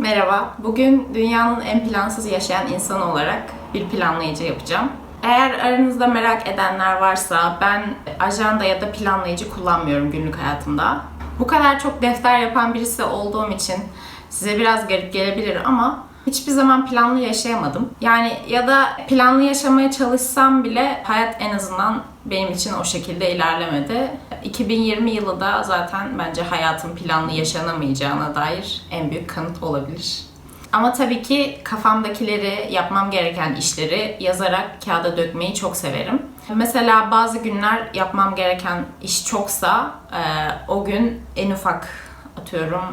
Merhaba. Bugün dünyanın en plansız yaşayan insanı olarak bir planlayıcı yapacağım. Eğer aranızda merak edenler varsa ben ajanda ya da planlayıcı kullanmıyorum günlük hayatımda. Bu kadar çok defter yapan birisi olduğum için size biraz garip gelebilir ama hiçbir zaman planlı yaşayamadım. Yani ya da planlı yaşamaya çalışsam bile hayat en azından benim için o şekilde ilerlemedi. 2020 yılı da zaten bence hayatın planlı yaşanamayacağına dair en büyük kanıt olabilir. Ama tabii ki kafamdakileri, yapmam gereken işleri yazarak kağıda dökmeyi çok severim. Mesela bazı günler yapmam gereken iş çoksa e, o gün en ufak atıyorum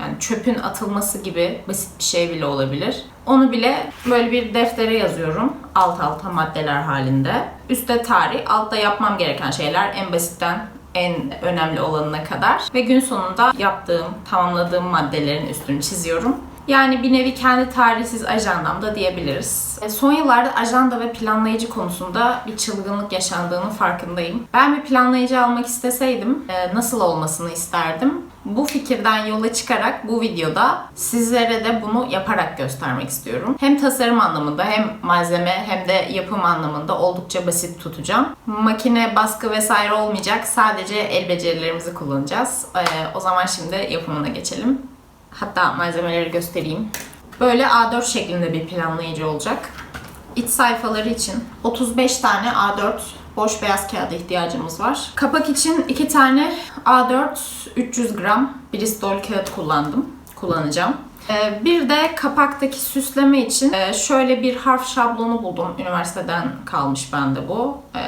yani çöpün atılması gibi basit bir şey bile olabilir. Onu bile böyle bir deftere yazıyorum. Alt alta maddeler halinde. Üste tarih, altta yapmam gereken şeyler en basitten en önemli olanına kadar. Ve gün sonunda yaptığım, tamamladığım maddelerin üstünü çiziyorum. Yani bir nevi kendi tarihsiz ajandamda diyebiliriz. E, Son yıllarda ajanda ve planlayıcı konusunda bir çılgınlık yaşandığının farkındayım. Ben bir planlayıcı almak isteseydim e, nasıl olmasını isterdim. Bu fikirden yola çıkarak bu videoda sizlere de bunu yaparak göstermek istiyorum. Hem tasarım anlamında hem malzeme hem de yapım anlamında oldukça basit tutacağım. Makine, baskı vesaire olmayacak. Sadece el becerilerimizi kullanacağız. E, O zaman şimdi yapımına geçelim. Hatta malzemeleri göstereyim. Böyle A4 şeklinde bir planlayıcı olacak. İç sayfaları için 35 tane A4 boş beyaz kağıda ihtiyacımız var. Kapak için 2 tane A4 300 gram Bristol kağıt kullandım. Kullanacağım. Ee, Bir de kapaktaki süsleme için e, şöyle bir harf şablonu buldum. Üniversiteden kalmış bende bu. Ee,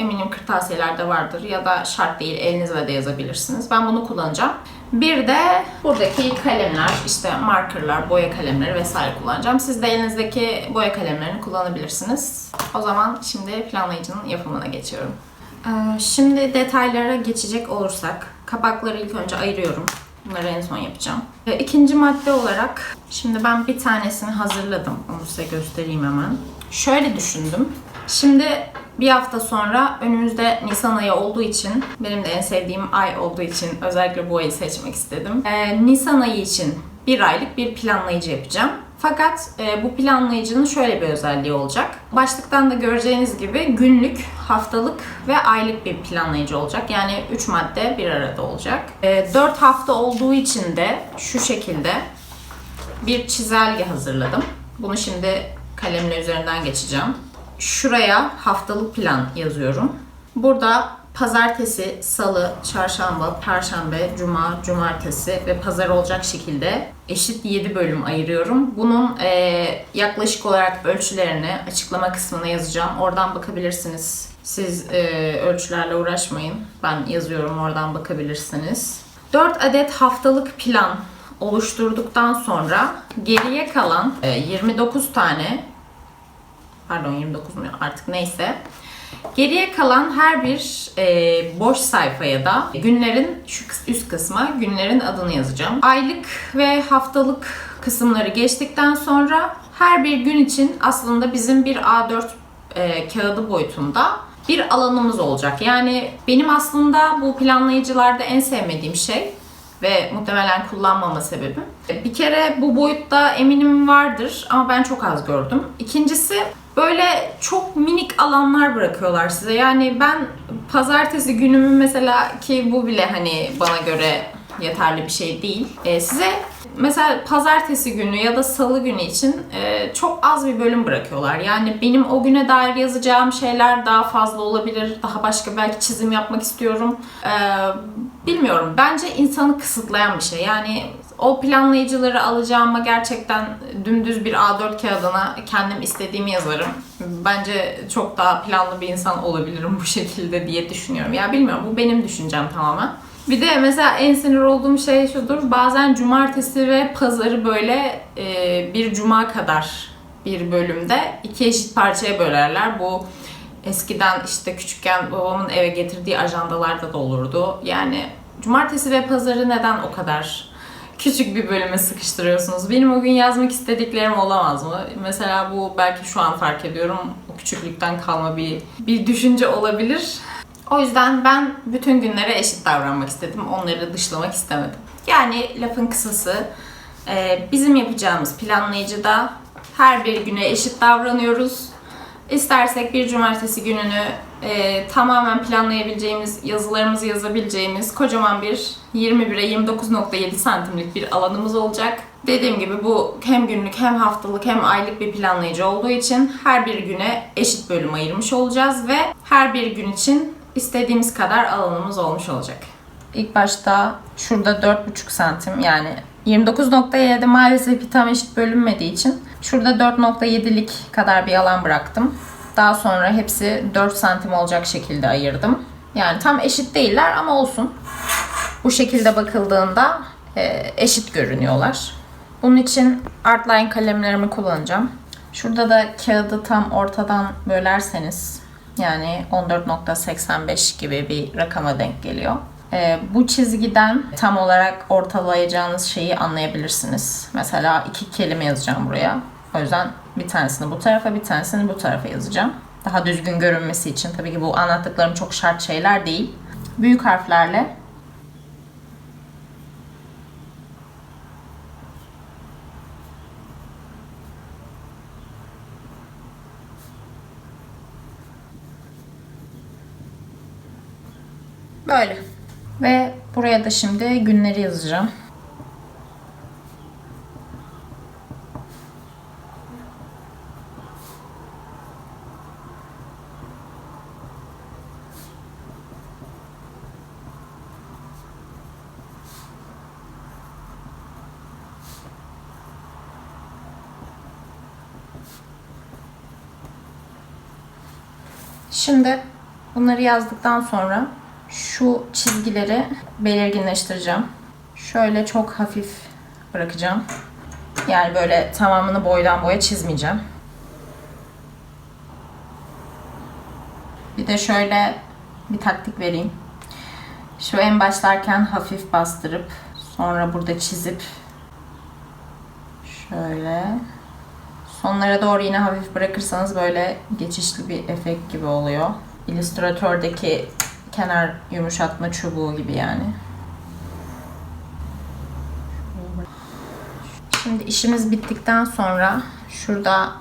Eminim kırtasiyelerde vardır ya da şart değil elinizle de yazabilirsiniz. Ben bunu kullanacağım. Bir de buradaki kalemler, işte markerlar, boya kalemleri vesaire kullanacağım. Siz de elinizdeki boya kalemlerini kullanabilirsiniz. O zaman şimdi planlayıcının yapımına geçiyorum. Ee, Şimdi detaylara geçecek olursak, kapakları ilk önce ayırıyorum. Bunları en son yapacağım. Ve ikinci madde olarak, şimdi ben bir tanesini hazırladım. Onu size göstereyim hemen. Şöyle düşündüm. Şimdi bir hafta sonra önümüzde Nisan ayı olduğu için, benim de en sevdiğim ay olduğu için özellikle bu ayı seçmek istedim. Ee, Nisan ayı için bir aylık bir planlayıcı yapacağım. Fakat e, bu planlayıcının şöyle bir özelliği olacak. Başlıktan da göreceğiniz gibi günlük, haftalık ve aylık bir planlayıcı olacak. Yani 3 madde bir arada olacak. E, 4 hafta olduğu için de şu şekilde bir çizelge hazırladım. Bunu şimdi kalemle üzerinden geçeceğim. Şuraya haftalık plan yazıyorum. Burada pazartesi, salı, çarşamba, perşembe, cuma, cumartesi ve pazar olacak şekilde eşit 7 bölüm ayırıyorum. Bunun eee, yaklaşık olarak ölçülerini açıklama kısmına yazacağım. Oradan bakabilirsiniz. Siz eee, ölçülerle uğraşmayın. Ben yazıyorum oradan bakabilirsiniz. 4 adet haftalık plan oluşturduktan sonra geriye kalan eee, 29 tane pardon 29 mu artık neyse. Geriye kalan her bir e, boş sayfaya da günlerin şu üst kısma günlerin adını yazacağım. Aylık ve haftalık kısımları geçtikten sonra her bir gün için aslında bizim bir A4 e, kağıdı boyutunda bir alanımız olacak. Yani benim aslında bu planlayıcılarda en sevmediğim şey ve muhtemelen kullanmama sebebim. Bir kere bu boyutta eminim vardır ama ben çok az gördüm. İkincisi böyle çok minik alanlar bırakıyorlar size. Yani ben pazartesi günümü mesela ki bu bile hani bana göre yeterli bir şey değil. Ee, size mesela pazartesi günü ya da salı günü için e, çok az bir bölüm bırakıyorlar. Yani benim o güne dair yazacağım şeyler daha fazla olabilir. Daha başka belki çizim yapmak istiyorum. Ee, bilmiyorum. Bence insanı kısıtlayan bir şey. Yani o planlayıcıları alacağıma gerçekten dümdüz bir A4 kağıdına kendim istediğimi yazarım. Bence çok daha planlı bir insan olabilirim bu şekilde diye düşünüyorum. Ya bilmiyorum bu benim düşüncem tamamen. Bir de mesela en sinir olduğum şey şudur. Bazen cumartesi ve pazarı böyle e, bir cuma kadar bir bölümde iki eşit parçaya bölerler. Bu eskiden işte küçükken babamın eve getirdiği ajandalarda da olurdu. Yani cumartesi ve pazarı neden o kadar küçük bir bölüme sıkıştırıyorsunuz? Benim o gün yazmak istediklerim olamaz mı? Mesela bu belki şu an fark ediyorum. O küçüklükten kalma bir bir düşünce olabilir. O yüzden ben bütün günlere eşit davranmak istedim. Onları dışlamak istemedim. Yani lafın kısası Ee, bizim yapacağımız planlayıcıda her bir güne eşit davranıyoruz. İstersek bir cumartesi gününü e, tamamen planlayabileceğimiz, yazılarımızı yazabileceğimiz kocaman bir 21'e 29.7 santimlik bir alanımız olacak. Dediğim gibi bu hem günlük hem haftalık hem aylık bir planlayıcı olduğu için her bir güne eşit bölüm ayırmış olacağız ve her bir gün için istediğimiz kadar alanımız olmuş olacak. İlk başta şurada 4,5 santim yani 29.7 maalesef bir tam eşit bölünmediği için şurada 4.7'lik kadar bir alan bıraktım. Daha sonra hepsi 4 santim olacak şekilde ayırdım. Yani tam eşit değiller ama olsun. Bu şekilde bakıldığında e, eşit görünüyorlar. Bunun için Artline kalemlerimi kullanacağım. Şurada da kağıdı tam ortadan bölerseniz yani 14.85 gibi bir rakama denk geliyor. Ee, bu çizgiden tam olarak ortalayacağınız şeyi anlayabilirsiniz. Mesela iki kelime yazacağım buraya. O yüzden bir tanesini bu tarafa, bir tanesini bu tarafa yazacağım. Daha düzgün görünmesi için. Tabii ki bu anlattıklarım çok şart şeyler değil. Büyük harflerle Böyle. Ve buraya da şimdi günleri yazacağım. Şimdi bunları yazdıktan sonra şu çizgileri belirginleştireceğim. Şöyle çok hafif bırakacağım. Yani böyle tamamını boydan boya çizmeyeceğim. Bir de şöyle bir taktik vereyim. Şu en başlarken hafif bastırıp sonra burada çizip şöyle sonlara doğru yine hafif bırakırsanız böyle geçişli bir efekt gibi oluyor. Illustrator'daki kenar yumuşatma çubuğu gibi yani. Şimdi işimiz bittikten sonra şurada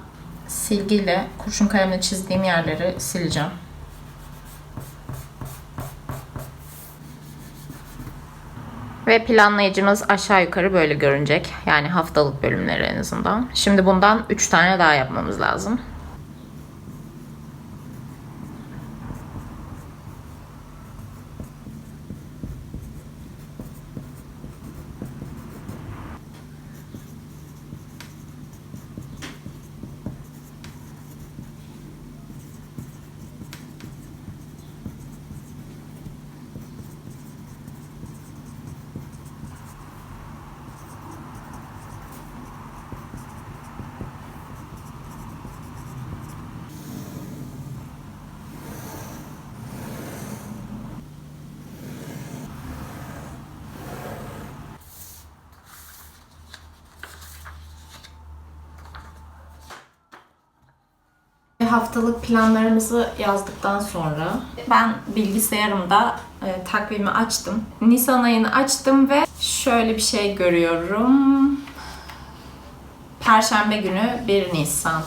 silgiyle kurşun kalemle çizdiğim yerleri sileceğim. Ve planlayıcımız aşağı yukarı böyle görünecek. Yani haftalık bölümleri en azından. Şimdi bundan 3 tane daha yapmamız lazım. Haftalık planlarımızı yazdıktan sonra ben bilgisayarımda e, takvimi açtım. Nisan ayını açtım ve şöyle bir şey görüyorum. Perşembe günü 1 Nisan.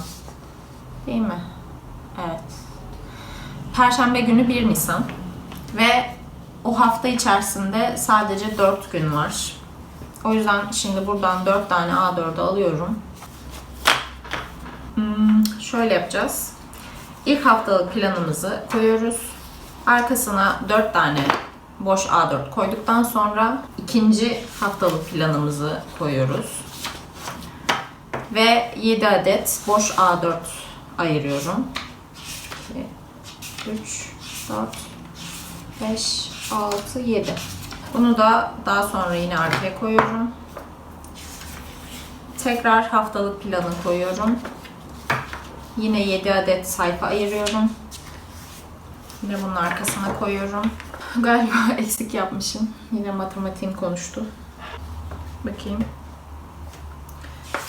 Değil mi? Evet. Perşembe günü 1 Nisan. Ve o hafta içerisinde sadece 4 gün var. O yüzden şimdi buradan 4 tane A4'ü alıyorum. Hmm, şöyle yapacağız. İlk haftalık planımızı koyuyoruz. Arkasına 4 tane boş A4 koyduktan sonra ikinci haftalık planımızı koyuyoruz. Ve 7 adet boş A4 ayırıyorum. 2, 3, 4, 5, 6, 7. Bunu da daha sonra yine arkaya koyuyorum. Tekrar haftalık planı koyuyorum. Yine 7 adet sayfa ayırıyorum. Yine bunun arkasına koyuyorum. Galiba eksik yapmışım. Yine matematiğim konuştu. Bakayım.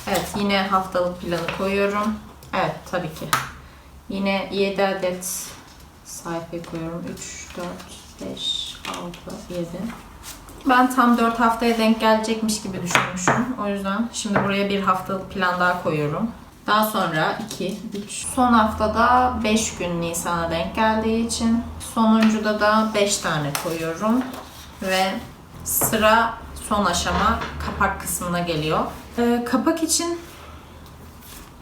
Evet yine haftalık planı koyuyorum. Evet tabii ki. Yine 7 adet sayfa koyuyorum. 3, 4, 5, 6, 7. Ben tam 4 haftaya denk gelecekmiş gibi düşünmüşüm. O yüzden şimdi buraya bir haftalık plan daha koyuyorum. Daha sonra 2, 3, son haftada 5 gün Nisan'a denk geldiği için sonuncuda da 5 tane koyuyorum. Ve sıra son aşama kapak kısmına geliyor. Ee, kapak için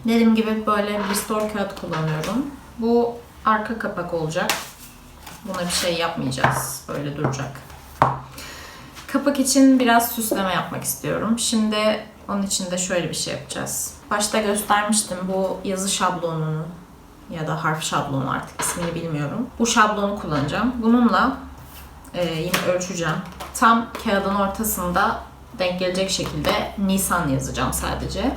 dediğim gibi böyle restore kağıt kullanıyorum. Bu arka kapak olacak. Buna bir şey yapmayacağız. Böyle duracak. Kapak için biraz süsleme yapmak istiyorum. Şimdi onun için de şöyle bir şey yapacağız. Başta göstermiştim bu yazı şablonunu ya da harf şablonu artık ismini bilmiyorum. Bu şablonu kullanacağım. Bununla e, yine ölçeceğim. Tam kağıdın ortasında denk gelecek şekilde Nisan yazacağım sadece.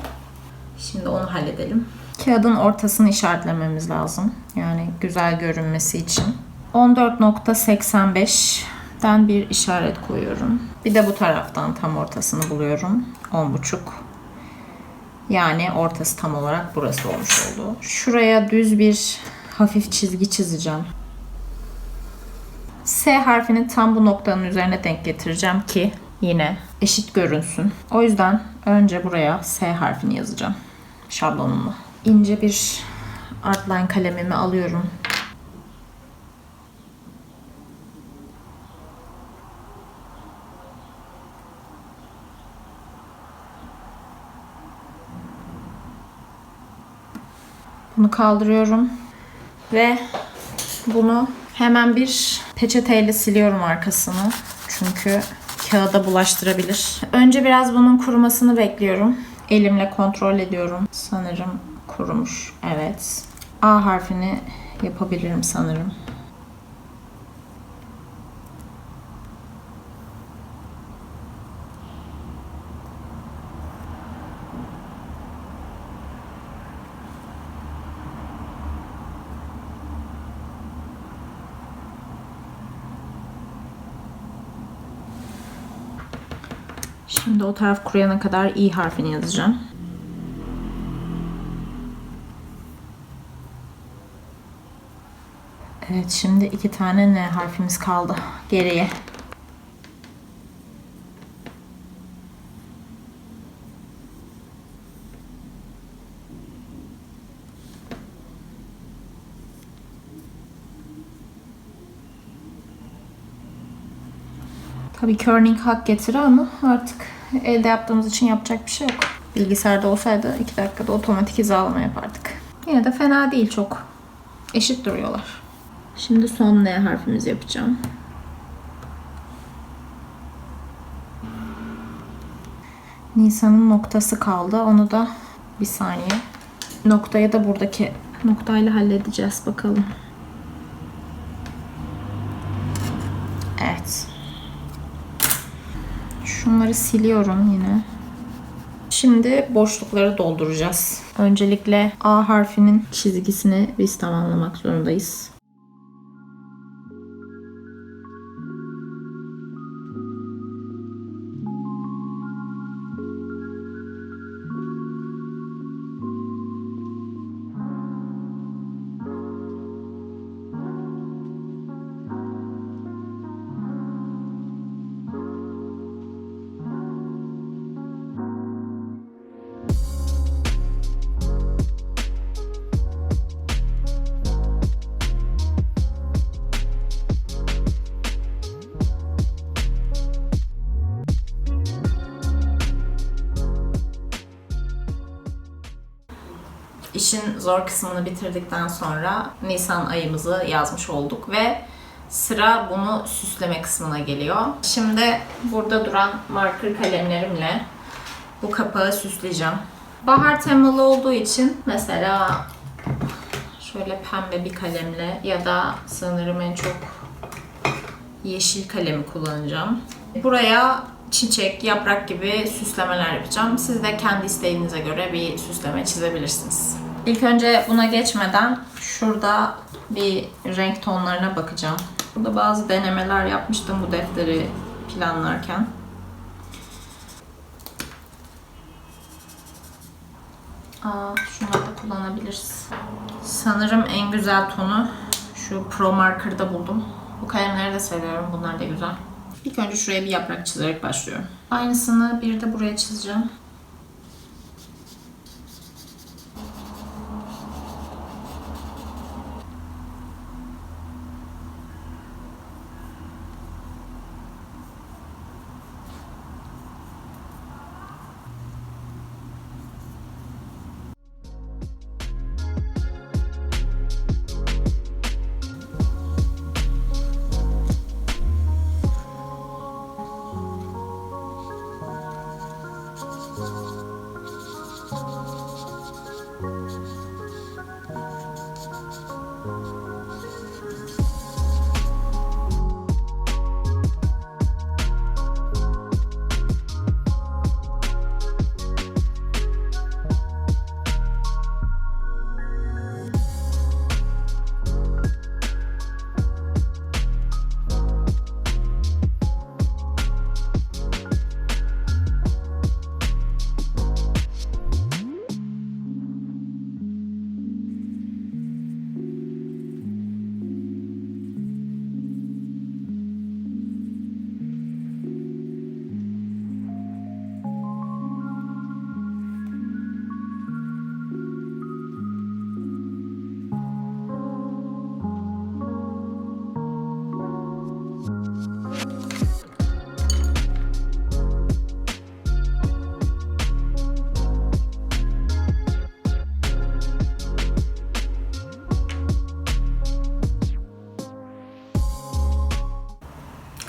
Şimdi onu halledelim. Kağıdın ortasını işaretlememiz lazım. Yani güzel görünmesi için. 14.85'den bir işaret koyuyorum. Bir de bu taraftan tam ortasını buluyorum. 10.5. Yani ortası tam olarak burası olmuş oldu. Şuraya düz bir hafif çizgi çizeceğim. S harfini tam bu noktanın üzerine denk getireceğim ki yine eşit görünsün. O yüzden önce buraya S harfini yazacağım şablonumla. İnce bir outline kalemimi alıyorum. Bunu kaldırıyorum ve bunu hemen bir peçeteyle siliyorum arkasını. Çünkü kağıda bulaştırabilir. Önce biraz bunun kurumasını bekliyorum. Elimle kontrol ediyorum. Sanırım kurumuş. Evet. A harfini yapabilirim sanırım. O taraf kuruyana kadar i harfini yazacağım. Evet şimdi iki tane n harfimiz kaldı geriye. Tabii kerning hak getiri ama artık elde yaptığımız için yapacak bir şey yok. Bilgisayarda olsaydı 2 dakikada otomatik hizalama yapardık. Yine de fena değil çok. Eşit duruyorlar. Şimdi son N harfimizi yapacağım. Nisan'ın noktası kaldı. Onu da bir saniye. Noktayı da buradaki noktayla halledeceğiz bakalım. Evet. Şunları siliyorum yine. Şimdi boşlukları dolduracağız. Öncelikle A harfinin çizgisini biz tamamlamak zorundayız. İşin zor kısmını bitirdikten sonra Nisan ayımızı yazmış olduk ve sıra bunu süsleme kısmına geliyor. Şimdi burada duran marker kalemlerimle bu kapağı süsleyeceğim. Bahar temalı olduğu için mesela şöyle pembe bir kalemle ya da sanırım en çok yeşil kalemi kullanacağım. Buraya çiçek, yaprak gibi süslemeler yapacağım. Siz de kendi isteğinize göre bir süsleme çizebilirsiniz. İlk önce buna geçmeden şurada bir renk tonlarına bakacağım. Burada bazı denemeler yapmıştım bu defteri planlarken. Aa, şunları da kullanabiliriz. Sanırım en güzel tonu şu Pro Marker'da buldum. Bu kalemleri de seviyorum. Bunlar da güzel. İlk önce şuraya bir yaprak çizerek başlıyorum. Aynısını bir de buraya çizeceğim.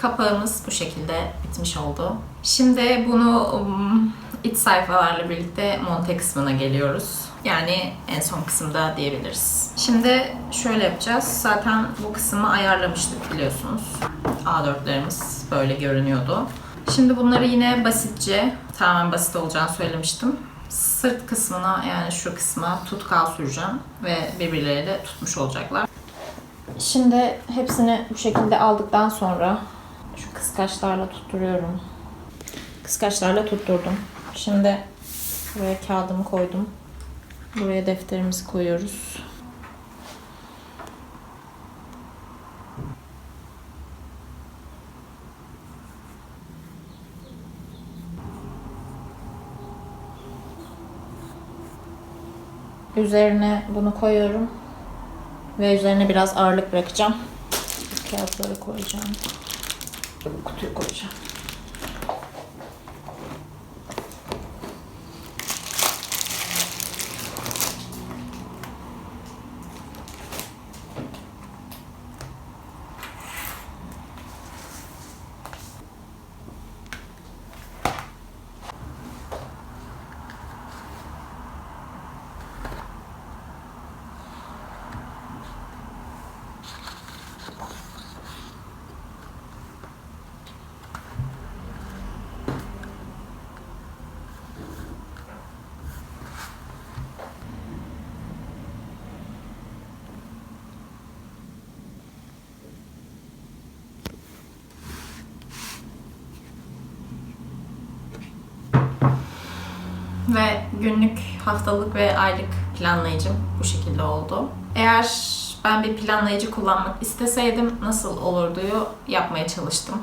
Kapağımız bu şekilde bitmiş oldu. Şimdi bunu iç sayfalarla birlikte monte kısmına geliyoruz. Yani en son kısımda diyebiliriz. Şimdi şöyle yapacağız. Zaten bu kısmı ayarlamıştık biliyorsunuz. A4'lerimiz böyle görünüyordu. Şimdi bunları yine basitçe, tamamen basit olacağını söylemiştim. Sırt kısmına yani şu kısma tutkal süreceğim ve birbirleriyle tutmuş olacaklar. Şimdi hepsini bu şekilde aldıktan sonra şu kıskaçlarla tutturuyorum. Kıskaçlarla tutturdum. Şimdi buraya kağıdımı koydum. Buraya defterimizi koyuyoruz. Üzerine bunu koyuyorum. Ve üzerine biraz ağırlık bırakacağım. Kağıtları koyacağım. Kutuyu koyacağım. Ve günlük, haftalık ve aylık planlayıcım bu şekilde oldu. Eğer ben bir planlayıcı kullanmak isteseydim nasıl olurduyu yapmaya çalıştım.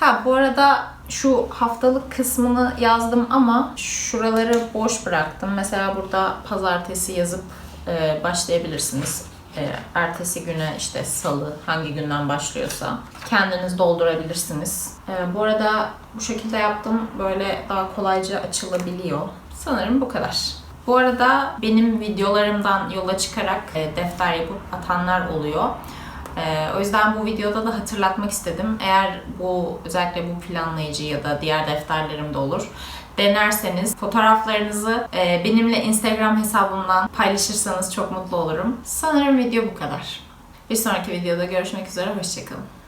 Ha bu arada şu haftalık kısmını yazdım ama şuraları boş bıraktım. Mesela burada pazartesi yazıp e, başlayabilirsiniz. E, ertesi güne işte salı hangi günden başlıyorsa kendiniz doldurabilirsiniz. E, bu arada bu şekilde yaptım. Böyle daha kolayca açılabiliyor. Sanırım bu kadar. Bu arada benim videolarımdan yola çıkarak e, defter yapıp atanlar oluyor. E, o yüzden bu videoda da hatırlatmak istedim. Eğer bu özellikle bu planlayıcı ya da diğer defterlerimde olur denerseniz fotoğraflarınızı e, benimle Instagram hesabımdan paylaşırsanız çok mutlu olurum. Sanırım video bu kadar. Bir sonraki videoda görüşmek üzere. Hoşçakalın.